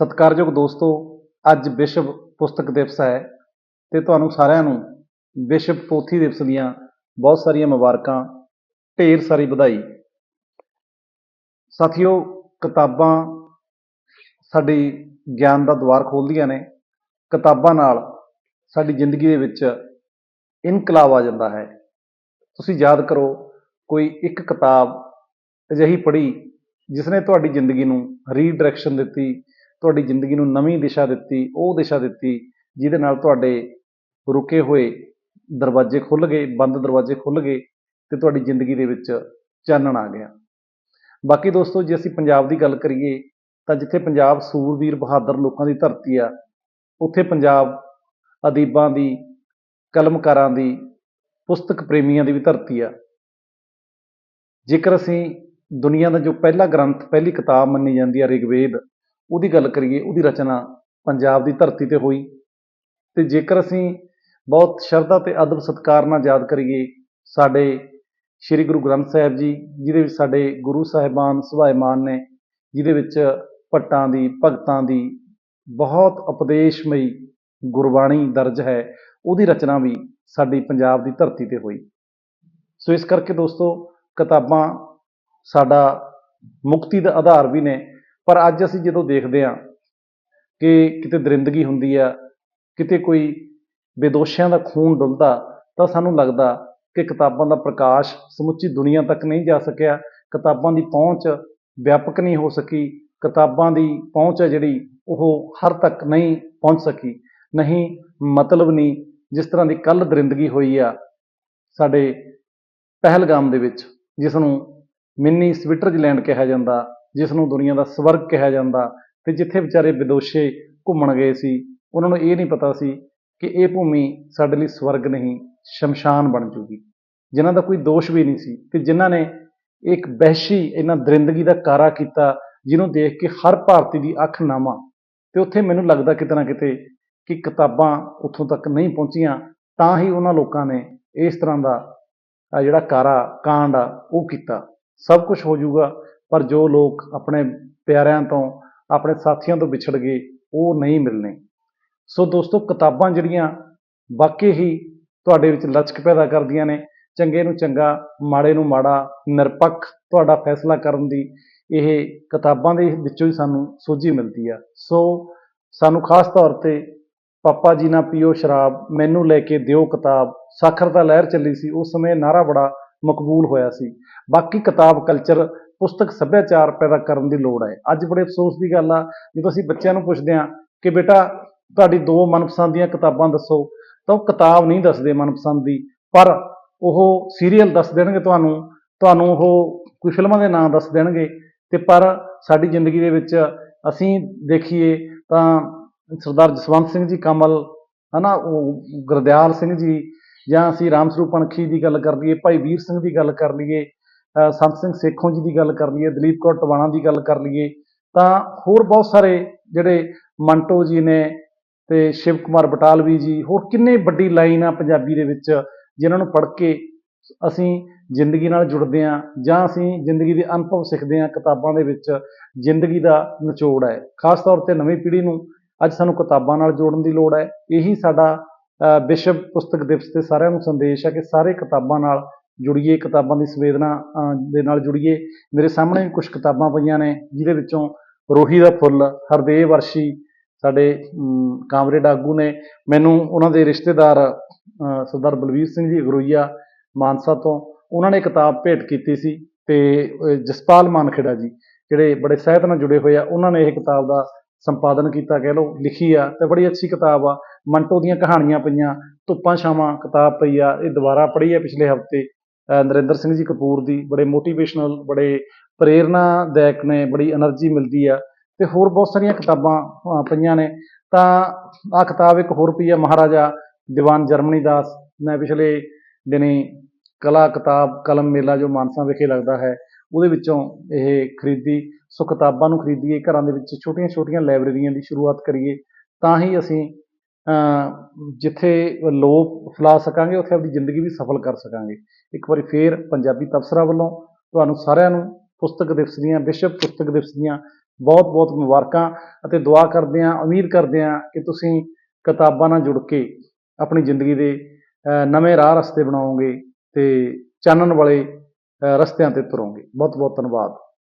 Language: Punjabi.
ਸਤਿਕਾਰਯੋਗ ਦੋਸਤੋ, ਅੱਜ ਵਿਸ਼ਵ ਪੁਸਤਕ ਦਿਵਸ ਹੈ ਤੇ ਤੁਹਾਨੂੰ ਸਾਰਿਆਂ ਨੂੰ ਵਿਸ਼ਵ ਪੋਥੀ ਦਿਵਸ ਦੀਆਂ ਬਹੁਤ ਸਾਰੀਆਂ ਮੁਬਾਰਕਾਂ, ਢੇਰ ਸਾਰੀ ਵਧਾਈ। ਸਾਥੀਓ, ਕਿਤਾਬਾਂ ਸਾਡੀ ਗਿਆਨ ਦਾ ਦੁਆਰ ਖੋਲ੍ਹਦੀਆਂ ਨੇ। ਕਿਤਾਬਾਂ ਨਾਲ ਸਾਡੀ ਜ਼ਿੰਦਗੀ ਦੇ ਵਿੱਚ ਇਨਕਲਾਬ ਆ ਜਾਂਦਾ ਹੈ। ਤੁਸੀਂ ਯਾਦ ਕਰੋ, ਕੋਈ ਇੱਕ ਕਿਤਾਬ ਅਜਿਹੀ ਪੜ੍ਹੀ ਜਿਸ ਨੇ ਤੁਹਾਡੀ ਜ਼ਿੰਦਗੀ ਨੂੰ ਰੀਡਾਇਰੈਕਸ਼ਨ ਦਿੱਤੀ ਤੁਹਾਡੀ ਜ਼ਿੰਦਗੀ ਨੂੰ ਨਵੀਂ ਦਿਸ਼ਾ ਦਿੱਤੀ, ਉਹ ਦਿਸ਼ਾ ਦਿੱਤੀ, ਜਿਹਦੇ ਨਾਲ ਤੁਹਾਡੇ ਰੁਕੇ ਹੋਏ ਦਰਵਾਜ਼ੇ ਖੁੱਲ੍ਹ ਗਏ, ਬੰਦ ਦਰਵਾਜ਼ੇ ਖੁੱਲ੍ਹ ਗਏ ਤੇ ਤੁਹਾਡੀ ਜ਼ਿੰਦਗੀ ਦੇ ਵਿੱਚ ਚਾਨਣ ਆ ਗਿਆ। ਬਾਕੀ ਦੋਸਤੋ, ਜੇ ਅਸੀਂ ਪੰਜਾਬ ਦੀ ਗੱਲ ਕਰੀਏ, ਤਾਂ ਜਿੱਥੇ ਪੰਜਾਬ ਸੂਰਵੀਰ ਬਹਾਦਰ ਲੋਕਾਂ ਦੀ ਧਰਤੀ ਆ, ਉੱਥੇ ਪੰਜਾਬ ਅਦੀਬਾਂ ਦੀ, ਕਲਮਕਾਰਾਂ ਦੀ, ਪੁਸਤਕ ਪ੍ਰੇਮੀਆਂ ਦੀ ਵੀ ਧਰਤੀ ਆ। ਜੇਕਰ ਅਸੀਂ ਦੁਨੀਆ ਦਾ ਜੋ ਪਹਿਲਾ ਗ੍ਰੰਥ, ਪਹਿਲੀ ਕਿਤਾਬ ਮੰਨੀ ਜਾਂਦੀ ਆ, ਰਿਗਵੇਦ ਉਹਦੀ ਗੱਲ ਕਰੀਏ, ਉਹਦੀ ਰਚਨਾ ਪੰਜਾਬ ਦੀ ਧਰਤੀ ਤੇ ਹੋਈ। ਤੇ ਜੇਕਰ ਅਸੀਂ ਬਹੁਤ ਸ਼ਰਧਾ ਤੇ ਅਦਬ ਸਤਿਕਾਰ ਨਾਲ ਯਾਦ ਕਰੀਏ, ਸਾਡੇ ਸ੍ਰੀ ਗੁਰੂ ਗ੍ਰੰਥ ਸਾਹਿਬ ਜੀ, ਜਿਹਦੇ ਵਿੱਚ ਸਾਡੇ ਗੁਰੂ ਸਾਹਿਬਾਨ ਸੁਭਾਇਮਾਨ ਨੇ, ਜਿਹਦੇ ਵਿੱਚ ਭੱਟਾਂ ਦੀ, ਭਗਤਾਂ ਦੀ ਬਹੁਤ ਉਪਦੇਸ਼ਮਈ ਗੁਰਬਾਣੀ ਦਰਜ ਹੈ, ਉਹਦੀ ਰਚਨਾ ਵੀ ਸਾਡੀ ਪੰਜਾਬ ਦੀ ਧਰਤੀ ਤੇ ਹੋਈ। ਸੋ ਇਸ ਕਰਕੇ ਦੋਸਤੋ, ਕਿਤਾਬਾਂ ਸਾਡਾ ਮੁਕਤੀ ਦਾ ਆਧਾਰ ਵੀ ਨੇ ਪਰ ਅੱਜ ਅਸੀਂ ਜਦੋਂ ਦੇਖਦੇ ਹਾਂ ਕਿ ਕਿਤੇ ਦਰਿੰਦਗੀ ਹੁੰਦੀ ਆ, ਕਿਤੇ ਕੋਈ ਬੇਦੋਸ਼ਿਆਂ ਦਾ ਖੂਨ ਡੁੱਲਦਾ, ਤਾਂ ਸਾਨੂੰ ਲੱਗਦਾ ਕਿ ਕਿਤਾਬਾਂ ਦਾ ਪ੍ਰਕਾਸ਼ ਸਮੁੱਚੀ ਦੁਨੀਆ ਤੱਕ ਨਹੀਂ ਜਾ ਸਕਿਆ, ਕਿਤਾਬਾਂ ਦੀ ਪਹੁੰਚ ਵਿਆਪਕ ਨਹੀਂ ਹੋ ਸਕੀ, ਕਿਤਾਬਾਂ ਦੀ ਪਹੁੰਚ ਹੈ ਜਿਹੜੀ ਉਹ ਹਰ ਤੱਕ ਨਹੀਂ ਪਹੁੰਚ ਸਕੀ। ਨਹੀਂ, ਮਤਲਬ ਨਹੀਂ, ਜਿਸ ਤਰ੍ਹਾਂ ਦੀ ਕੱਲ ਦਰਿੰਦਗੀ ਹੋਈ ਆ ਸਾਡੇ ਪਹਿਲਗਾਮ ਦੇ ਵਿੱਚ ਜਿਸ ਨੂੰ ਮਿੰਨੀ ਸਵਿਟਜ਼ਰਲੈਂਡ ਕਿਹਾ ਜਾਂਦਾ ਜਿਸ ਨੂੰ ਦੁਨੀਆ ਦਾ ਸਵਰਗ ਕਿਹਾ ਜਾਂਦਾ ਤੇ ਜਿੱਥੇ ਵਿਚਾਰੇ ਵਿਦੋਸ਼ੇ ਘੁੰਮਣ ਗਏ ਸੀ, ਉਹਨਾਂ ਨੂੰ ਇਹ ਨਹੀਂ ਪਤਾ ਸੀ ਕਿ ਇਹ ਭੂਮੀ ਸਾਡੇ ਲਈ ਸਵਰਗ ਨਹੀਂ, ਸ਼ਮਸ਼ਾਨ ਬਣ ਜੂਗੀ। ਜਿਨ੍ਹਾਂ ਦਾ ਕੋਈ ਦੋਸ਼ ਵੀ ਨਹੀਂ ਸੀ ਤੇ ਜਿਨ੍ਹਾਂ ਨੇ ਇੱਕ ਵਹਿਸ਼ੀ ਇਹਨਾਂ ਦਰਿੰਦਗੀ ਦਾ ਕਾਰਾ ਕੀਤਾ ਜਿਹਨੂੰ ਦੇਖ ਕੇ ਹਰ ਭਾਰਤੀ ਦੀ ਅੱਖ ਨਾਮਾ ਤੇ ਉੱਥੇ ਮੈਨੂੰ ਲੱਗਦਾ ਕਿਤੇ ਨਾ ਕਿਤੇ ਕਿ ਕਿਤਾਬਾਂ ਉੱਥੋਂ ਤੱਕ ਨਹੀਂ ਪਹੁੰਚੀਆਂ, ਤਾਂ ਹੀ ਉਹਨਾਂ ਲੋਕਾਂ ਨੇ ਇਸ ਤਰ੍ਹਾਂ ਦਾ ਜਿਹੜਾ ਕਾਰਾ ਕਾਂਡ ਆ, ਉਹ ਕੀਤਾ। ਸਭ ਕੁਝ ਹੋ ਜਾਊਗਾ। ਪਰ ਜੋ ਲੋਕ ਆਪਣੇ ਪਿਆਰਿਆਂ ਤੋਂ, ਆਪਣੇ ਸਾਥੀਆਂ ਤੋਂ ਵਿਛੜ ਗਏ, ਉਹ ਨਹੀਂ ਮਿਲਣੇ। ਸੋ ਦੋਸਤੋ, ਕਿਤਾਬਾਂ ਜਿਹੜੀਆਂ ਵਾਕਈ ਹੀ ਤੁਹਾਡੇ ਵਿੱਚ ਲਚਕ ਪੈਦਾ ਕਰਦੀਆਂ ਨੇ, ਚੰਗੇ ਨੂੰ ਚੰਗਾ, ਮਾੜੇ ਨੂੰ ਮਾੜਾ, ਨਿਰਪੱਖ ਤੁਹਾਡਾ ਫੈਸਲਾ ਕਰਨ ਦੀ, ਇਹ ਕਿਤਾਬਾਂ ਦੇ ਵਿੱਚੋਂ ਹੀ ਸਾਨੂੰ ਸੋਝੀ ਮਿਲਦੀ ਆ। ਸੋ ਸਾਨੂੰ ਖਾਸ ਤੌਰ ਤੇ ਪਾਪਾ ਜੀ ਨਾ ਪੀਓ ਸ਼ਰਾਬ, ਮੈਨੂੰ ਲੈ ਕੇ ਦਿਓ ਕਿਤਾਬ ਸਾਖਰਤਾ ਲਹਿਰ ਚੱਲੀ ਸੀ, ਉਸ ਸਮੇਂ ਨਾਰਾ ਬੜਾ ਮਕਬੂਲ ਹੋਇਆ ਸੀ। ਬਾਕੀ ਕਿਤਾਬ ਕਲਚਰ ਪੁਸਤਕ ਸੱਭਿਆਚਾਰ ਪੈਦਾ ਕਰਨ ਦੀ ਲੋੜ ਹੈ। ਅੱਜ ਬੜੇ ਅਫਸੋਸ ਦੀ ਗੱਲ ਆ, ਜਦੋਂ ਅਸੀਂ ਬੱਚਿਆਂ ਨੂੰ ਪੁੱਛਦੇ ਹਾਂ ਕਿ ਬੇਟਾ, ਤੁਹਾਡੀ ਦੋ ਮਨਪਸੰਦ ਦੀਆਂ ਕਿਤਾਬਾਂ ਦੱਸੋ, ਤਾਂ ਉਹ ਕਿਤਾਬ ਨਹੀਂ ਦੱਸਦੇ ਮਨਪਸੰਦ ਦੀ, ਪਰ ਉਹ ਸੀਰੀਅਲ ਦੱਸ ਦੇਣਗੇ ਤੁਹਾਨੂੰ ਤੁਹਾਨੂੰ ਉਹ ਕੋਈ ਫਿਲਮਾਂ ਦੇ ਨਾਮ ਦੱਸ ਦੇਣਗੇ ਤੇ ਪਰ ਸਾਡੀ ਜ਼ਿੰਦਗੀ ਦੇ ਵਿੱਚ ਅਸੀਂ ਦੇਖੀਏ ਤਾਂ ਸਰਦਾਰ ਜਸਵੰਤ ਸਿੰਘ ਜੀ, ਕਮਲ, ਹਨਾ, ਉਹ ਗੁਰਦਿਆਲ ਸਿੰਘ ਜੀ ਜਾਂ ਅਸੀਂ ਰਾਮ ਸਰੂਪ ਅਣਖੀ ਦੀ ਗੱਲ ਕਰ ਲਈਏ, ਭਾਈ ਵੀਰ ਸਿੰਘ ਦੀ ਗੱਲ ਕਰ ਲਈਏ ਸੰਤ ਸਿੰਘ ਸੇਖੋਂ ਜੀ ਦੀ ਗੱਲ ਕਰ ਲਈਏ, ਦਲੀਪ ਕੌਰ ਟਵਾਣਾ ਦੀ ਗੱਲ ਕਰ ਲਈਏ, ਤਾਂ ਹੋਰ ਬਹੁਤ ਸਾਰੇ ਜਿਹੜੇ ਮੰਟੋ ਜੀ ਨੇ ਤੇ ਸ਼ਿਵ ਕੁਮਾਰ ਬਟਾਲਵੀ ਜੀ, ਹੋਰ ਕਿੰਨੇ ਵੱਡੀ ਲਾਈਨ ਆ ਪੰਜਾਬੀ ਦੇ ਵਿੱਚ, ਜਿਨ੍ਹਾਂ ਨੂੰ ਪੜ੍ਹ ਕੇ ਅਸੀਂ ਜ਼ਿੰਦਗੀ ਨਾਲ ਜੁੜਦੇ ਹਾਂ, ਜਾਂ ਅਸੀਂ ਜ਼ਿੰਦਗੀ ਦੇ ਅਨੁਭਵ ਸਿੱਖਦੇ ਹਾਂ ਕਿਤਾਬਾਂ ਦੇ ਵਿੱਚ, ਜ਼ਿੰਦਗੀ ਦਾ ਨਿਚੋੜ ਹੈ। ਖਾਸ ਤੌਰ ਤੇ ਨਵੀਂ ਪੀੜ੍ਹੀ ਨੂੰ ਅੱਜ ਸਾਨੂੰ ਕਿਤਾਬਾਂ ਨਾਲ ਜੋੜਨ ਦੀ ਲੋੜ ਹੈ। ਇਹੀ ਸਾਡਾ ਵਿਸ਼ਵ ਪੁਸਤਕ ਦਿਵਸ ਤੇ ਸਾਰਿਆਂ ਨੂੰ ਸੰਦੇਸ਼ ਹੈ ਕਿ ਸਾਰੇ ਕਿਤਾਬਾਂ ਨਾਲ ਜੁੜੀਏ ਕਿਤਾਬਾਂ ਦੀ ਸੰਵੇਦਨਾ ਦੇ ਨਾਲ ਜੁੜੀਏ। ਮੇਰੇ ਸਾਹਮਣੇ ਵੀ ਕੁਝ ਕਿਤਾਬਾਂ ਪਈਆਂ ਨੇ, ਜਿਹਦੇ ਵਿੱਚੋਂ ਰੋਹੀ ਦਾ ਫੁੱਲ, ਹਰਦੇਵ ਵਰਸ਼ੀ, ਸਾਡੇ ਕਾਮਰੇਡ ਆਗੂ ਨੇ। ਮੈਨੂੰ ਉਹਨਾਂ ਦੇ ਰਿਸ਼ਤੇਦਾਰ ਸਰਦਾਰ ਬਲਵੀਰ ਸਿੰਘ ਜੀ ਗਰੋਈਆ ਮਾਨਸਾ ਤੋਂ, ਉਹਨਾਂ ਨੇ ਕਿਤਾਬ ਭੇਟ ਕੀਤੀ ਸੀ ਤੇ ਜਸਪਾਲ ਮਾਨਖੇੜਾ ਜੀ, ਜਿਹੜੇ ਬੜੇ ਸਾਹਿਤ ਨਾਲ ਜੁੜੇ ਹੋਏ ਆ, ਉਹਨਾਂ ਨੇ ਇਹ ਕਿਤਾਬ ਦਾ ਸੰਪਾਦਨ ਕੀਤਾ, ਕਹਿ ਲਓ, ਲਿਖੀ ਆ ਤੇ ਬੜੀ ਅੱਛੀ ਕਿਤਾਬ ਆ। ਮੰਟੋ ਦੀਆਂ ਕਹਾਣੀਆਂ ਪਈਆਂ, ਧੁੱਪਾਂ ਛਾਵਾਂ ਕਿਤਾਬ ਪਈ ਆ, ਇਹ ਦੁਬਾਰਾ ਪੜ੍ਹੀ ਆ ਪਿਛਲੇ ਹਫ਼ਤੇ। ਨਰਿੰਦਰ ਸਿੰਘ ਜੀ ਕਪੂਰ ਦੀ ਬੜੇ ਮੋਟੀਵੇਸ਼ਨਲ ਬੜੇ ਪ੍ਰੇਰਣਾਦਾਇਕ ਨੇ, ਬੜੀ એનર્ਜੀ ਮਿਲਦੀ ਆ ਤੇ ਹੋਰ ਬਹੁਤ ਸਾਰੀਆਂ ਕਿਤਾਬਾਂ ਪਈਆਂ ਨੇ। ਤਾਂ ਆ ਕਿਤਾਬ ਇੱਕ ਹੋਰ ਪਈ ਆ, ਮਹਾਰਾਜਾ ਦੀਵਾਨ ਜਰਮਨੀ ਦਾਸ ਮੈਂ ਪਿਛਲੇ ਦਿਨੀ ਕਲਾ ਕਿਤਾਬ ਕਲਮ ਮੇਲਾ ਜੋ ਮਾਨਸਾ ਵਿਖੇ ਲੱਗਦਾ ਹੈ, ਉਹਦੇ ਵਿੱਚੋਂ ਇਹ ਖਰੀਦੀ, ਸੋ ਕਿਤਾਬਾਂ ਨੂੰ ਖਰੀਦੀਏ, ਘਰਾਂ ਦੇ ਵਿੱਚ ਛੋਟੀਆਂ-ਛੋਟੀਆਂ ਲਾਇਬ੍ਰੇਰੀਆਂ ਦੀ ਸ਼ੁਰੂਆਤ ਕਰੀਏ, ਤਾਂ ਹੀ ਅਸੀਂ ਜਿੱਥੇ ਲੋਭ ਫਲਾ ਸਕਾਂਗੇ, ਉੱਥੇ ਆਪਣੀ ਜ਼ਿੰਦਗੀ ਵੀ ਸਫਲ ਕਰ ਸਕਾਂਗੇ। ਇੱਕ ਵਾਰੀ ਫੇਰ ਪੰਜਾਬੀ ਤਬਸਰਾ ਵੱਲੋਂ ਤੁਹਾਨੂੰ ਸਾਰਿਆਂ ਨੂੰ ਪੁਸਤਕ ਦਿਵਸ ਦੀਆਂ, ਵਿਸ਼ਵ ਪੁਸਤਕ ਦਿਵਸ ਦੀਆਂ ਬਹੁਤ ਬਹੁਤ ਮੁਬਾਰਕਾਂ ਅਤੇ ਦੁਆ ਕਰਦੇ ਹਾਂ, ਉਮੀਦ ਕਰਦੇ ਹਾਂ ਕਿ ਤੁਸੀਂ ਕਿਤਾਬਾਂ ਨਾਲ ਜੁੜ ਕੇ ਆਪਣੀ ਜ਼ਿੰਦਗੀ ਦੇ ਨਵੇਂ ਰਾਹ ਰਸਤੇ ਬਣਾਓਗੇ ਤੇ ਚਾਨਣ ਵਾਲੇ ਰਸਤਿਆਂ ਤੇ ਤੁਰੋਗੇ। ਬਹੁਤ ਬਹੁਤ ਧੰਨਵਾਦ।